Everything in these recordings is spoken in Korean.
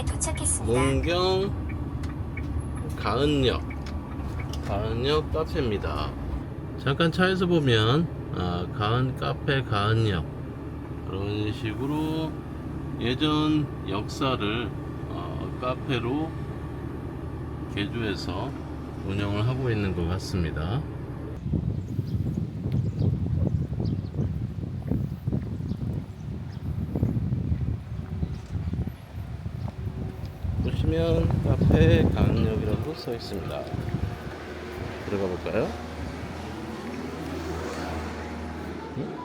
부근에 도착했습니다. 문경 가은역 가은역 카페입니다. 잠깐 차에서 보면 아, 가은 카페 가은역 그런 식으로 예전 역사를 어, 카페로 개조해서 운영을 하고 있는 것 같습니다. 보시면 카페 강역이라고 써 있습니다. 들어가 볼까요? 응?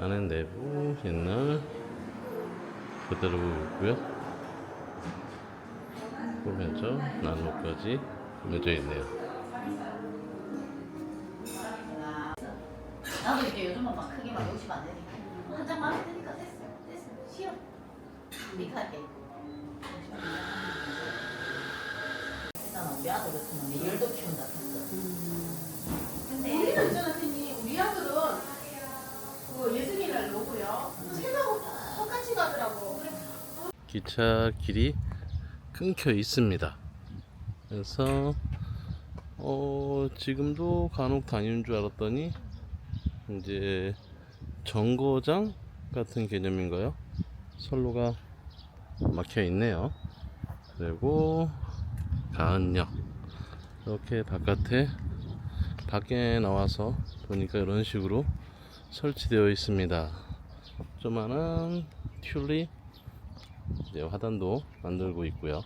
안에 내부 옛날 그대로 있고요. 보면서 난로까지 꾸며져 있네요. 나도 이제 요즘은 막 크게 막 욕심 안 되니까. 한장 마음에 드니까 됐어. 됐어. 쉬어. 미카게. 일단 우리 아들 같은 경우는 열도 키운다 했어. 근데 우리는 있잖아 선생님 우리 아들은 그 예승이 날 오고요. 책하고 똑같이 가더라고. 기차 길이 끊겨 있습니다. 그래서 어 지금도 간혹 다니는 줄 알았더니 이제 정거장 같은 개념인가요? 선로가 막혀 있네요. 그리고 가은역 이렇게 바깥에 밖에 나와서 보니까 이런 식으로 설치되어 있습니다. 조만한 튤립 화단도 만들고 있고요.